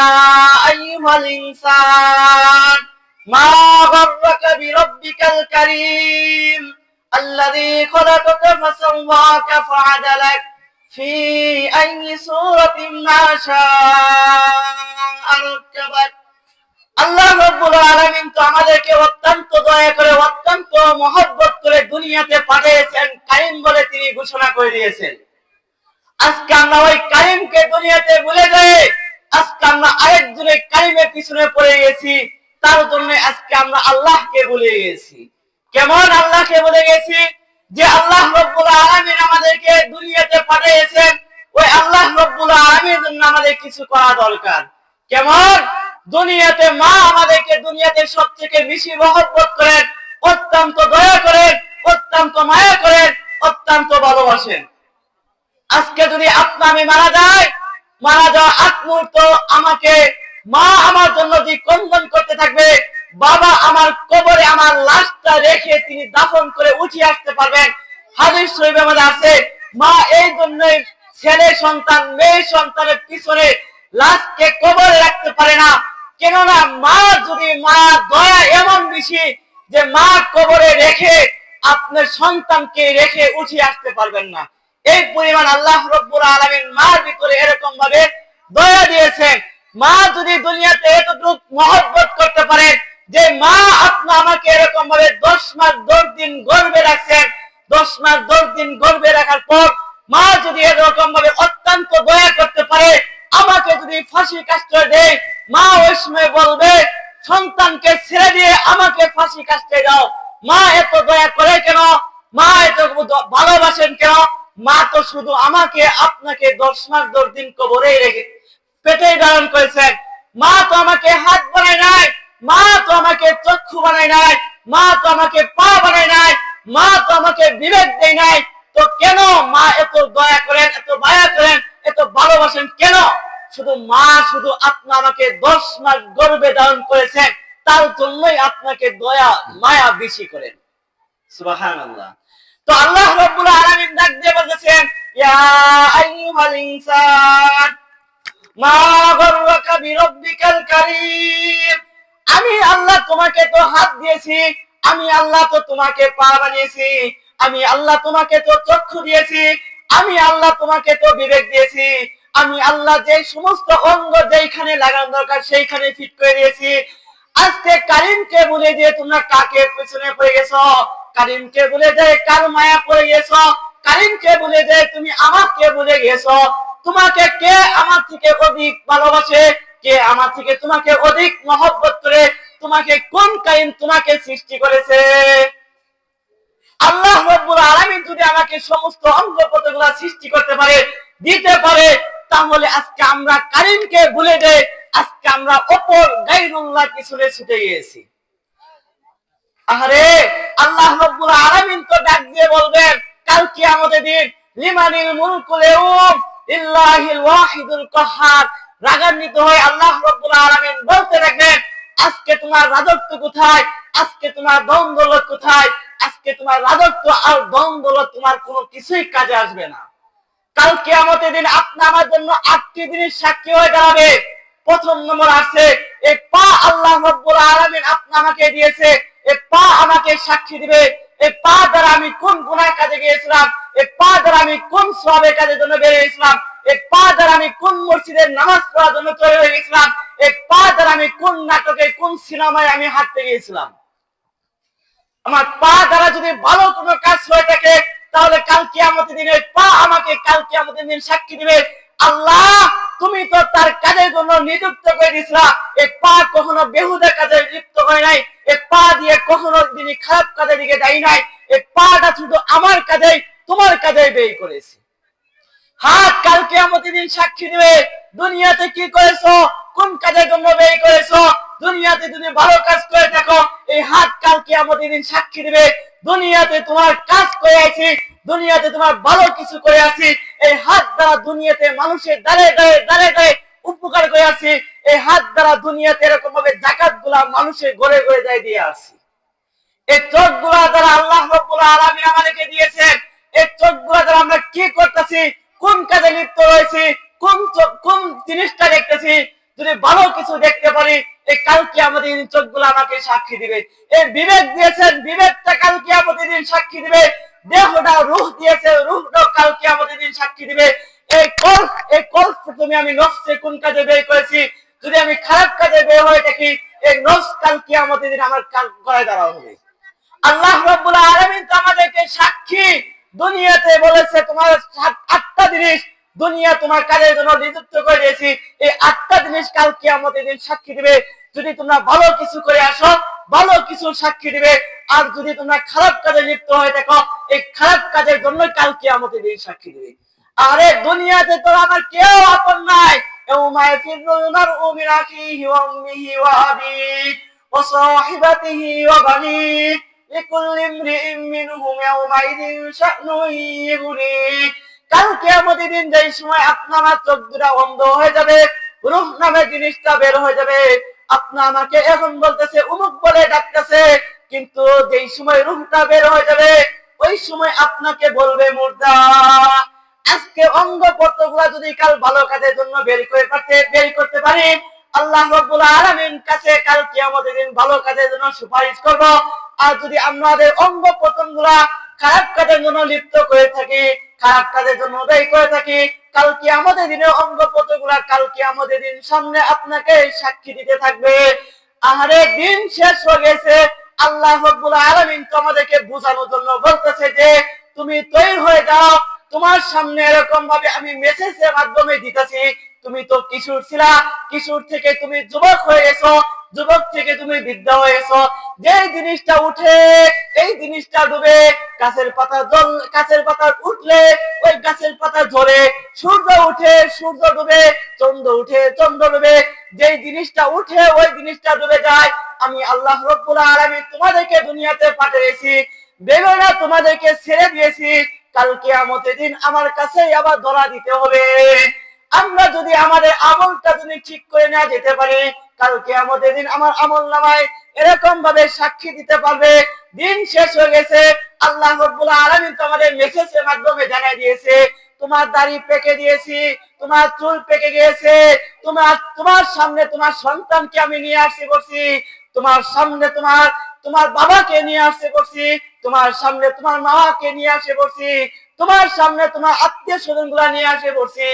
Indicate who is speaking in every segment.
Speaker 1: ইয়া আইয়ুহাল ইনসান মা গাররাকা বিরাব্বিকাল কারীম الذي خلقك فسواك فعدلك في أي صورة ما شاء ركبك আল্লাহ রব্বুল আলামিন তো আমাদেরকে অত্যন্ত দয়া করে অত্যন্ত মহব্বত করে দুনিয়াতে পাঠিয়েছেন কারিম বলে তিনি ঘোষণা করে দিয়েছেন আজকে আমরা ওই কারিমকে দুনিয়াতে ভুলে যাই আজকে আমরা আরেকজনের কারিমের পিছনে পড়ে গেছি, তার জন্য আজকে আমরা আল্লাহকে ভুলে গেছি। কেমন আল্লাহকে বলে গেছি? যে আল্লাহ রব্বুল আলামিন আমাদেরকে দুনিয়াতে পাঠিয়েছেন, ওই আল্লাহ রব্বুল আলামিনের জন্য আমাদের কিছু করা দরকার। কেমন? দুনিয়াতে মা আমাদেরকে দুনিয়াতে সব থেকে বেশি মহব্বত করেন, অত্যন্ত দয়া করেন, অত্যন্ত মায়া করেন, অত্যন্ত ভালোবাসেন। আজকে যদি আপনা আমি মারা যায় মারা যাওয়া আগ মুহূর্ত আমাকে মা আমার জন্য যে কন্দন করতে থাকবে, বাবা আমার কবরে আমার লাশটা রেখে তিনি দাফন করে উঠে আসতে পারবেন। শরীফের মধ্যে আছে, মা এই জন্যই ছেলে সন্তান, মেয়ে সন্তানের পিছনে লাশকে কবরে রাখতে পারে না। কেননা মা যদি মা দয়া এমন বেশি যে মা কবরে রেখে আপনার সন্তানকে রেখে উঠে আসতে পারবেন না। এই পরিমাণ আল্লাহ রব্বুল আলামিন মার ভিতরে এরকম ভাবে দয়া দিয়েছেন। মা যদি দুনিয়াতে এতটুকু মহব্বত করতে পারেন যে মা আপনি আমাকে এরকম ভাবে দশ মাস দশ দিন গর্বে রাখছেন, দশ মাস দশ দিন গর্বে রাখার পর মা যদি এরকম ভাবে অত্যন্ত দয়া করতে পারে, আমাকে যদি ফাঁসি কাষ্ট দেয়, মা ওই সময় বলবে, সন্তানকে ছেড়ে দিয়ে আমাকে ফাঁসি কাষ্টে দাও। মা এত দয়া করে কেন? মা এত ভালোবাসেন কেন? মা তো শুধু আমাকে আপনাকে দশ মাস দশ দিন কবরেই রেখে পেটে ধারণ করেছেন মা তো আমাকে হাত বানায় নাই। মা তো আমাকে চক্ষু বানায় নাই। মা তো আমাকে পা বানায় নাই। মা তো আমাকে বিবেক দেয় নাই। তো কেন মা এত দয়া করেন, এত মায়া করেন, এত ভালোবাসেন কেন? শুধু মা, শুধু আপনি আমাকে দশ মাস গর্বে ধারণ করেছেন। তার জন্যই আপনাকে দয়া, মায়া বেশি করেন। সুবহানাল্লাহ। তো আল্লাহ রাব্বুল আলামিন ডাক দিয়ে ইয়া আইয়ুহাল ইনসান, মা গররাকা বিরাব্বিকাল কারীম, আমি আল্লাহ তোমাকে তো হাত দিয়েছি, আমি আল্লাহ তো তোমাকে পা বানিয়েছি, আমি আল্লাহ তোমাকে তো চক্ষু দিয়েছি, আমি আল্লাহ তোমাকে তো বিবেক দিয়েছি, আমি আল্লাহ যে সমস্ত অঙ্গ যেখানে লাগানো দরকার সেইখানে ফিট করে দিয়েছি। আজকে কারিমকে বলে দিয়ে তোমরা কাকে পেছনে পড়ে গেছো? কারিমকে বলে দেয় কার মায়া পড়ে গেছো? কারিমকে বলে দেয় তুমি আমাকে বলে গেছো। তোমাকে কে আমার থেকে অধিক ভালোবাসে? কে আমার থেকে তোমাকে অধিক মহব্বত করে? তোমাকে কোন কারিম তোমাকে সৃষ্টি করেছে? আল্লাহ রব্বুল আলামিন যদি আমাকে সমস্ত অঙ্গ প্রত্যঙ্গগুলো সৃষ্টি করতে পারে, দিতে পারে, তাহলে আজকে আমরা কারিমকে ভুলে দেই আজকে আমরা অপর গাইরুল্লাহ পিছনে ছুটে গিয়েছি। আরে আল্লাহ রব্বুল আলামিন তো ডাক দিয়ে বলবেন, কাল কিয়ামতের দিন, লিমানিল মুলকুল ইয়াউম ইল্লাহিল ওয়াহিদুল কাহ্হার রাগান্বিত হয়ে আল্লাহ রব্বুল আলামিন বলতে থাকবেন আজকে তোমার রাজত্ব কোথায়? আজকে তোমার দম দৌলত কোথায়? আজকে তোমার রাজত্ব আর দম দৌলত তোমার কোনো কিছুই কাজে আসবে না। কাল কিয়ামতের দিন আপনি আমার জন্য আটটি দিনের সাক্ষী হয়ে দাঁড়াবে। প্রথম নম্বর আছে এই পা আল্লাহ রব্বুল আলামিন আপনি আমাকে দিয়েছে এই পা আমাকে সাক্ষী দিবে এই পা দ্বারা আমি কোন গুনাহ কাজে গিয়েছিলাম এই পা দ্বারা আমি কোন সওয়াবের কাজের জন্য বের হয়েছিলাম এই পা দ্বারা আমি কোন মসজিদের নামাজ পড়ার জন্য তৈরি হয়ে গেছিলাম এই পা দ্বারা আমি কোন নাটকে, কোন সিনেমায় আমি হাঁটতে গিয়েছিলাম? আমার পা দ্বারা যদি ভালো কোনো কাজ হয়ে থাকে, তাহলে কাল কিয়ামতের দিনে পা আমাকে কাল কিয়ামতের দিন সাক্ষী দিবে আল্লাহ, তুমি তো তার কাজের জন্য নিযুক্ত করে দিয়েছিলা। এই পা কখনো বেহুদা কাজে লিপ্ত হয় নাই। এই পা দিয়ে কখনো তিনি খারাপ কাজের দিকে যাই নাই। এই পাটা শুধু আমার কাজেই, তোমার কাজে ব্যয় করেছে। হাত কালকে আমাদের দিন সাক্ষী দেবে, দুনিয়াতে কি করেছ? কোন কাজের জন্য ব্যয় করেছ? দুনিয়াতে তুমি ভালো কাজ করে থাকো। এই হাত কালকে আমাদের দিন সাক্ষী দেবে, দুনিয়াতে তোমার কাজ করে আছি দুনিয়াতে তোমার ভালো কিছু করে আছি এই হাত দ্বারা দুনিয়াতে মানুষের দাঁড়ে দাঁড়ে দাঁড়ে দাঁড়ে উপকার করে আছি এই হাত দ্বারা দুনিয়াতে এরকম ভাবে জাকাতগুলা মানুষের ঘরে ঘরে যায় দিয়ে আসি। এই চোখগুলা দ্বারা আল্লাহ রব্বুল আলামিন আমাদেরকে দিয়েছেন, এই চোখগুলা দ্বারা আমরা কি করতেছি, কোন কাজে লিপ্ত রয়েছি, কোন চোখ- কোন জিনিসটা দেখতেছি, যদি ভালো কিছু দেখতে পারি, এই কালকে আমাদের দিন চোখগুলো আমাকে সাক্ষী দিবে। এই বিবেক দিয়েছেন, বিবেকটা কালকে আমাদের দিন সাক্ষী দিবে দেহটা রুহ দিয়েছে রুহটা কালকে আমাদের দিন সাক্ষী দিবে। এই কল্প এই কল্প তুমি আমি নফসে কোন কাজে বের করেছি? যদি আমি খারাপ কাজে বের হয়ে থাকি, এই নফস কালকে আমাদের দিন আমার কাল গড়ায় দাঁড়াও হবে। আল্লাহ রাব্বুল আলামিন তো আমাদেরকে সাক্ষী দুনিয়াতে বলেছে, তোমার আটটা জিনিস দুনিয়া তোমার কাজের জন্য নিযুক্ত করে দিয়েছি। এই আটটা জিনিস কাল কিয়ামতের দিন সাক্ষী দিবে। যদি তোমরা ভালো কিছু করে আসো ভালো কিছু সাক্ষী দিবে আর যদি তোমরা খারাপ কাজে লিপ্ত হয়ে থাকো এই খারাপ কাজের জন্য কাল কিয়ামতের দিন সাক্ষী দিবে আরে দুনিয়াতে তো আমার কেউ আপন নাই يوم يفر المرء من أخيه وأمه وأبيه وصاحبته وبنيه لكل امرئ منهم يومئذ شأن يغنيه কালকে আমাদের দিন যেই সময় আপনার চোখ দুটা বন্ধ হয়ে যাবে রূহ নামে জিনিসটা বের হয়ে যাবে আপনা আমাকে এখন বলতেছে, উমুক বলে ডাকতেছে, কিন্তু যেই সময় রূহটা বের হয়ে যাবে, ওই সময় আপনাকে বলবে, মুর্দা, আজকে অঙ্গ প্রত্যঙ্গগুলো যদি কাল ভালো কাজের জন্য বের করে পারতে, বের করতে পারি, আল্লাহ রাব্বুল আলামিন কাছে কাল কিয়ামতের দিন ভালো কাজের জন্য সুপারিশ করব। আর যদি আমাদের অঙ্গ প্রত্যঙ্গগুলা খারাপ কাজের জন্য লিপ্ত করে থাকি খারাপ কাজের জন্য ব্যয় করে থাকি কালকে আমাদের দিনে অঙ্গ প্রত্যঙ্গগুলা কালকে আমাদের দিন সামনে আপনাকে সাক্ষী দিতে থাকবে। আহারে দিন শেষ হয়ে গেছে। আল্লাহ হকুল আলমিন তোমাদেরকে বোঝানোর জন্য বলতেছে যে, তুমি তৈরি হয়ে যাও। তোমার সামনে এরকম ভাবে আমি মেসেজের মাধ্যমে দিতেছি। তুমি তো কিশোর ছিলা, কিশোর থেকে তুমি যুবক হয়ে গেছো, যুবক থেকে তুমি বৃদ্ধা হয়ে গেছো। যে জিনিসটা উঠে, এই জিনিসটা ডুবে, গাছের পাতা জল, গাছের পাতা উঠলে, ওই গাছের পাতা ঝরে। সূর্য উঠে, সূর্য ডুবে, চন্দ্র উঠে, চন্দ্র ডুবে। যেই জিনিসটা উঠে, ওই জিনিসটা ডুবে যায়। আমি আল্লাহ রব্বুল আলামিন তোমাদেরকে দুনিয়াতে পাঠিয়েছি ভেবে না তোমাদেরকে ছেড়ে দিয়েছি। কালকে আমাদের দিন আমার কাছে আবার ধরা দিতে হবে। আমরা যদি আমাদের আমলটা যদি ঠিক করে না যেতে পারি কালকে আমাদের দিন আমার আমল নামায় এরকম ভাবে সাক্ষী দিতে পারবে। দিন শেষ হয়ে গেছে, আল্লাহ রব্বুল আলামিন তো আমাদের মেসেজের মাধ্যমে জানিয়ে দিয়েছে, তোমার দাড়ি পেকে দিয়েছি, তোমার চুল পেকে গিয়েছে, তোমার তোমার সামনে তোমার সন্তানকে আমি নিয়ে আসছি বলছি, তোমার সামনে তোমার তোমার বাবাকে নিয়ে আসতে বলছি, তোমার সামনে তোমার মাকে নিয়ে আসে বলছি, তোমার সামনে তোমার আত্মীয় স্বজন নিয়ে আসে বলছি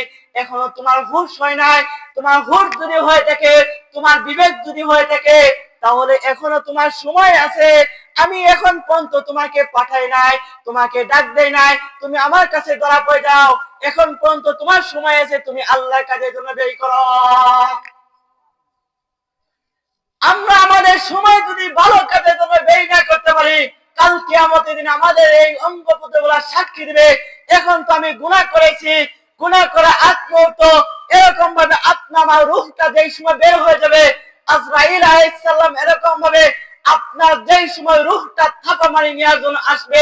Speaker 1: এখনও তোমার হুশ হয় নাই, তোমার হুশ যদি হয়ে থাকে, তোমার বিবেক যদি হয়ে থাকে, তাহলে এখনও তোমার সময় আছে। আমি এখন পর্যন্ত তোমাকে পাঠাই নাই, তোমাকে ডাক দেই নাই, তুমি আমার কাছে ধরা পড়ে যাও। এখন পর্যন্ত তোমার সময় আছে, তুমি আল্লাহর কাজের জন্য ব্যয় করো। আমরা আমাদের সময় যদি ভালো কাজে জন্য ব্যয় না করতে পারি, কাল কিয়ামতের দিন আমাদের এই অঙ্গগুলা সাক্ষী দিবে। এখন তো আমি গুনাহ করেছি এরকম ভাবে রূহটা যেই সময় বের হয়ে যাবে, আজরাইল আলাইহিস সালাম এরকম ভাবে আপনার যেই সময় রূহটা থাপা মারি নেওয়ার জন্য আসবে,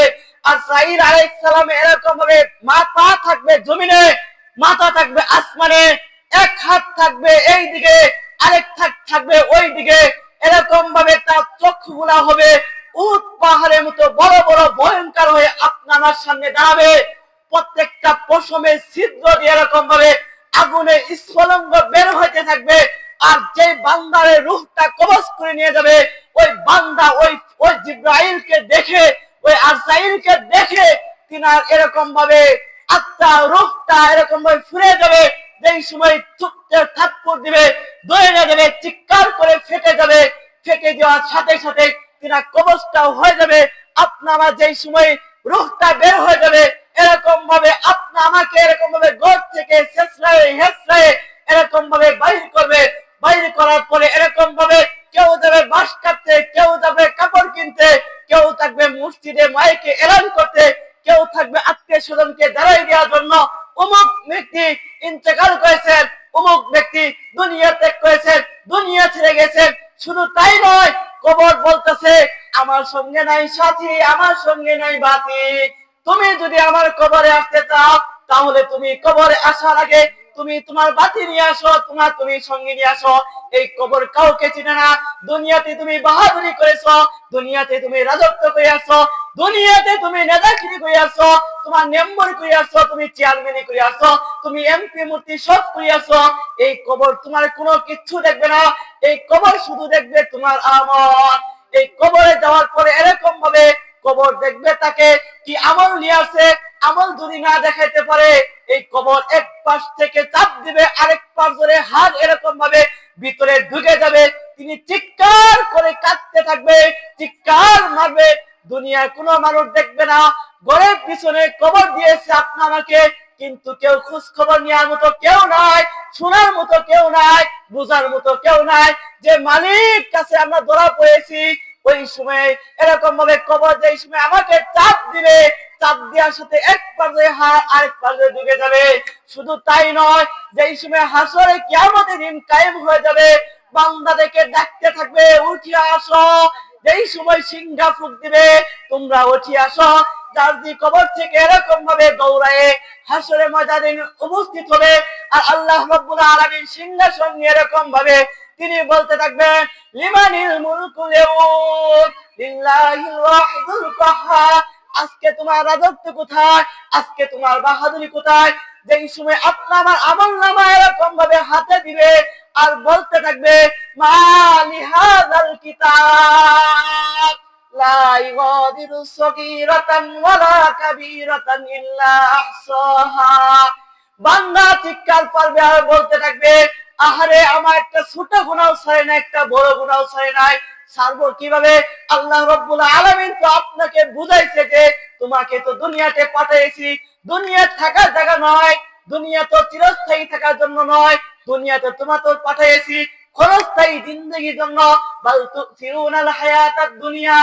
Speaker 1: আজরাইল আলাইহিস সালাম এরকম ভাবে মাথা থাকবে জমিনে, মাথা থাকবে আসমানে, এক হাত থাকবে এই দিকে, আরেক থাক থাকবে ওই দিকে। এরকম ভাবে তার চক্ষুগুলা হবে উট পাহাড়ের মতো বড় বড় ভয়ঙ্কর হয়ে আপনার সামনে দাঁড়াবে। প্রত্যেকটা পশমের ছিদ্র দিয়ে এরকম ভাবে আগুনে স্ফলঙ্গ বের হইতে থাকবে, আর যে বান্দারের রূহটা কবজ করে নিয়ে যাবে, ওই বান্দা ওই ওই জিব্রাইলকে দেখে, ওই আজরাইলকে দেখে তিনার এরকম ভাবে আত্মা রূহটা এরকম ভাবে ফিরে যাবে, যেই সময় চুপতে থাপ্পড় দিবে দৌড়ে যাবে চিৎকার করে ফেটে যাবে, ফেটে যাওয়ার সাথে সাথে তিনা কবচটা হয়ে যাবে, আপনারা যেই সময় রুহটা বের হয়ে যাবে এরকম ভাবে আপনা আমাকে এরকম ভাবে গোর থেকে শেষরায়, হেসরায় এরকম ভাবে বাইর করবে। বাইর করার পরে এরকম ভাবে কেউ যাবে বাঁশ কাটতে, কেউ যাবে কাপড় কিনতে, কেউ থাকবে মসজিদে মাইকে এলান করতে, কেউ থাকবে আত্মীয় স্বজনকে দাঁড়াই দেওয়ার জন্য অমুক ব্যক্তি ইন্তেকাল করেছেন, অমুক ব্যক্তি দুনিয়া ত্যাগ করেছেন, দুনিয়া ছেড়ে গেছেন। শুধু তাই নয়, কবর বলতেছে, আমার সঙ্গে নাই সাথী, আমার সঙ্গে নাই বাতি। তুমি যদি আমার কবরে আসতে চাও, তাহলে তুমি কবরে আসার আগে তুমি তোমার বাতি নিয়ে আসো, তোমার তুমি সঙ্গে নিয়ে আসো। এই কবর কাউকে চিনে না। দুনিয়াতে তুমি বাহাদুরি করেছ, দুনিয়াতে তুমি রাজত্ব করে আসছো দুনিয়াতে তুমি নেতাগিরি করে আসছো তোমার মেম্বার করে আসছো তুমি চেয়ারম্যানই করে আসছো তুমি এমপি মূর্তি সব করে আসছো এই কবর তোমার কোনো কিচ্ছু দেখবে না। এই কবর শুধু দেখবে তোমার আমল। এই কবরে যাওয়ার পরে এরকম ভাবে কবর দেখবে তাকে, কি আমল নিয়ে আসে, আমল যদি না দেখাইতে পারে, এই কবর এক পাশ থেকে চাপ দিবে, আরেক পাশ ধরে হাত এরকম ভাবে ভিতরে ঢুকে যাবে। তিনি চিৎকার করে কাঁদতে থাকবে, চিৎকার মারবে। দুনিয়ার কোনো মানুষ দেখবে না, ঘরের পিছনে কবর দিয়েছে আপনাকে কিন্তু কেউ খোঁজ খবর নেওয়ার মতো কেউ নাই, শোনার মতো কেউ নাই, বুঝার মতো কেউ নাই। যে মালিক কাছে আমরা ধরা পড়েছি ওই সময় এরকম ভাবে কবর যে সময় আমাকে চাপ দিবে, চাপ দেওয়ার সাথে এক পাশে হাত আরেক পাশে ঢুকে যাবে। শুধু তাই নয়, যেই সময় হাসরে কিয়ামতের দিন কায়েম হয়ে যাবে বান্দাদেরকে ডাকতে থাকবে উঠিয়ে আসো। যেই সময় সিংহা ফুক দিবে, তোমরা উঠিয়ে আসো। যার কবর থেকে এরকম ভাবে দৌড়ায় হাসরে ময়দানে উপস্থিত হবে, আর আল্লাহ রাব্বুল আলামিন সিংহাসন এরকম ভাবে তিনি বলতে থাকবেন, লিমানিল মুলকুল লিল্লাহিল ওয়াহিদুল কাহ্হার আজকে তোমার রাজত্ব কোথায়? আজকে তোমার বাহাদুরি কোথায়? যেই সময় আপনার আমার আমল নামা এরকম ভাবে হাতে দিবে, আর বলতে থাকবে মালি হাযাল কিতাব, লা ইগাদিরু সগীরাতান ওয়ালা কাবীরাতান ইল্লা আহসাহা। বান্দা চিৎকার পারবে আর বলতে থাকবে আহারে, আমার একটা ছোট গুণাও ছাড়ে না একটা বড় গুণাও ছাড়ে নাই। সারবো কীভাবে? আল্লাহ রব্বুল আলামিন তো আপনাকে বুঝাইছে যে, তোমাকে তো দুনিয়াতে পাঠিয়েছি দুনিয়া থাকার জায়গা নয়, দুনিয়া তো চিরস্থায়ী থাকার জন্য নয়, দুনিয়াতে তোমার তো পাঠিয়েছি ক্ষণস্থায়ী জিন্দগির জন্য দুনিয়া,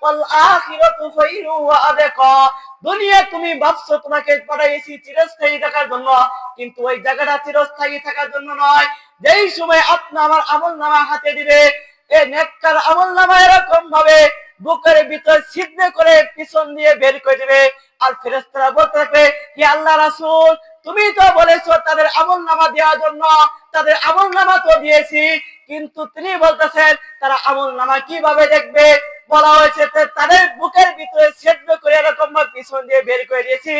Speaker 1: ওয়াল আখিরাতু ওয়া দুনিয়া তুমি ভাবছ তোমাকে চিরস্থায়ী থাকার জন্য, কিন্তু ওই জায়গাটা চিরস্থায়ী থাকার জন্য নয়। যেই সময় আপনি আমার আমল নামা হাতে দিবে এই নেককার আমল নামা এরকম ভাবে বুকের ভিতর ছিদ্র করে পিছন দিয়ে বের করে দিবে। আর ফেরেস্তারা বলতে থাকবে কি আল্লাহ রাসূল তুমি তো বলেছ তাদের আমল নামা দেওয়ার জন্য, তাদের আমল নামা তো দিয়েছি, কিন্তু তিনি বলতেছেন, তারা আমল নামা কীভাবে দেখবে? বলা হয়েছে তাদের বুকের ভিতরে ছিদ্র করে এরকম ভাবে পিছন দিয়ে বের করে দিয়েছি।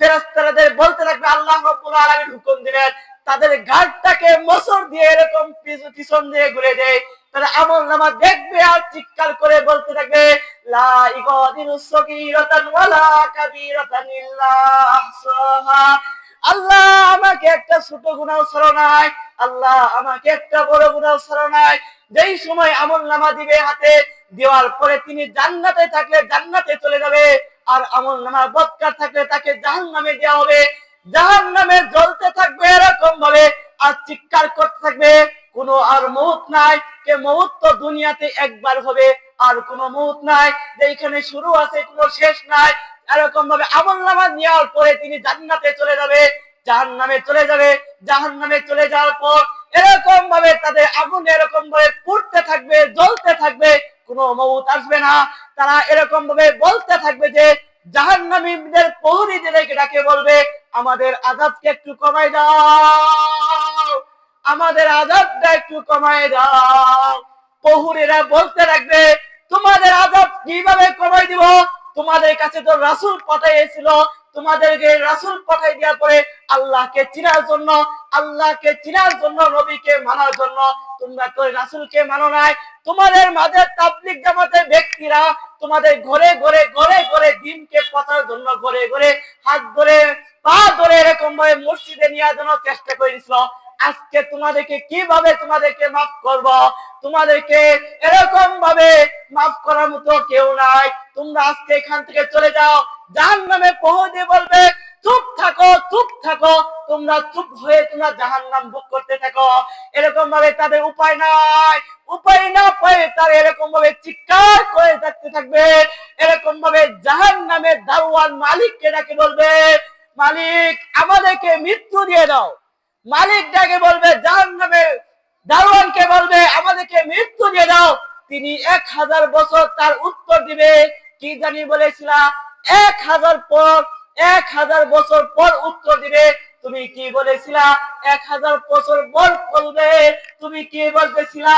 Speaker 1: ফেরেস্তারাদের বলতে থাকবে আল্লাহ রাব্বুল হুকুম দিলেন তাদের গাড়টাকে মোসর দিয়ে এরকম পিছন দিয়ে ঘুরে দেয়। তারা আমল নামা দেখবে আর চিৎকার করে বলতে থাকবে লা ইগাদিরু সগীরাতান ওয়ালা কাবীরাতান ইল্লা আহসাহা। আল্লাহ আমাকে একটা ছোট গুনাহ ছাড়ো আল্লাহ আমাকে একটা বড় গুনাহ ছাড়ো যেই সময় আমল নামা দিবে হাতে, দেওয়ার পরে তিনি জান্নাতে থাকলে জান্নাতে চলে যাবে। আর আমল নামা বদকার থাকলে তাকে জাহান্নামে দেওয়া হবে। জাহান্নামে জ্বলতে থাকবে এরকম ভাবে আর চিৎকার করতে থাকবে। কোনো আর মৌত নাই, কে মৌত তো দুনিয়াতে একবার হবে। আর কোনো মৌত নাই যে এখানে শুরু আছে কোনো শেষ নাই। এরকম ভাবে আমল নামা নেওয়ার পরে তিনি জান্নাতে চলে যাবে জাহান নামে চলে যাবে জাহান নামে চলে যাওয়ার পর এরকম ভাবে তাদের আগুন এরকম ভাবে পুড়তে থাকবে, জ্বলতে থাকবে, কোনো মৌত আসবে না। তারা এরকম ভাবে বলতে থাকবে যে জাহান নামীদের প্রহরীদেরকে ডাকে বলবে, আমাদের আজাদকে একটু কমাই দাও, আমাদের আজাদটা একটু কমাই দাও। প্রহরীরা বলতে থাকবে, তোমাদের আজাদ কীভাবে কমাই দিব? তোমাদের কাছে তো রাসূল পাঠাইছিল তোমাদেরকে রাসূল পাঠাই দেওয়ার পরে আল্লাহকে চিনার জন্য, আল্লাহকে চিনার জন্য, নবীকে মানার জন্য। তোমরা তো রাসূলকে মানো নাই। তোমাদের মাঝে তাবলিগ জামাতের ব্যক্তিরা তোমাদের ঘরে ঘরে ঘরে ঘরে দিনকে পথার জন্য ঘরে ঘরে হাত ধরে, পা ধরে এরকম ভাবে মসজিদে নেওয়ার জন্য চেষ্টা করেছিল। আজকে তোমাদেরকে কীভাবে তোমাদেরকে মাফ করব? তোমাদেরকে এরকম ভাবে মাফ করার মতো কেউ নাই। তোমরা আজকে এখান থেকে চলে যাও। জাহান নামে পৌঁছে বলবে, চুপ থাকো চুপ থাকো। তোমরা চুপ হয়ে তোমরা জাহান নাম বুক করতে থাকো। এরকম ভাবে তাদের উপায় নাই। উপায় না পায়ে তারা এরকম ভাবে চিৎকার করে থাকতে থাকবে। এরকম ভাবে জাহান নামে দারোয়ান মালিককে ডাকে বলবে, মালিক, আমাদেরকে মৃত্যু দিয়ে দাও। মালিক ডাকে বলবে জাহান নামে দারোয়ানকে বলবে, আমাদেরকে মৃত্যু দিয়ে দাও। তিনি এক হাজার বছর তার উত্তর দিবে। কি জানি বলেছিলা? এক হাজার পর, এক হাজার বছর পর উত্তর দিবে। তুমি কি বলেছিলা? এক হাজার বছর বল বলবে। তুমি কি বলতেছিলা?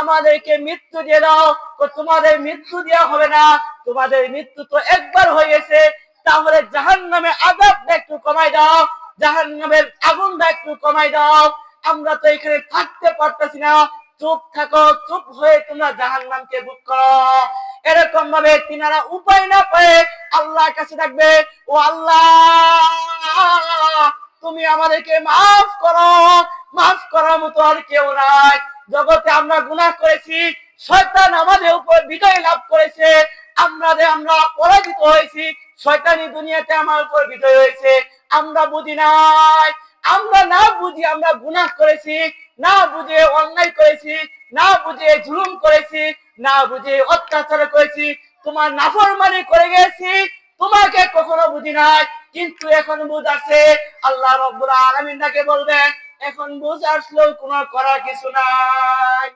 Speaker 1: আমাদেরকে মৃত্যু দিয়ে দাও। তোমাদের মৃত্যু দেওয়া হবে না। তোমাদের মৃত্যু তো একবার হয়ে গেছে। তাহলে জাহান নামে আজাবটা একটু কমাই দাও। জাহান নামের আগুনটা একটু কমাই দাও। আমরা তো এখানে থাকতে পারতেছি না। চুপ থাকো, চুপ হয়ে তোমরা জাহান নামকে বুক করো। এরকম ভাবে তিনারা উপায় না পেয়ে আল্লাহর কাছে থাকবে। ও আল্লাহ, তুমি আমাদেরকে মাফ করো। মাফ করার মতো আর কেউ নাই। জগতে আমরা গুনাহ করেছি, শয়তান আমাদের উপর বিজয় লাভ করেছে। আমরা আমরা পরাজিত হয়েছি, শয়তানি দুনিয়াতে আমার উপর বিজয় হয়েছে। আমরা বুঝি নাই। আমরা না বুঝি আমরা গুনাহ করেছি, না বুঝে অন্যায় করেছি, না বুঝে জুলুম করেছি, না বুঝে অত্যাচার করেছি। তোমার নাফরমানি করে গেছি, তোমাকে কখনো বুঝি নাই। কিন্তু এখন বুঝ আছে, আল্লাহ রব্বুল আলামিন তাকে বলবেন, এখন বুঝ আসলেও কোনো করার কিছু নাই।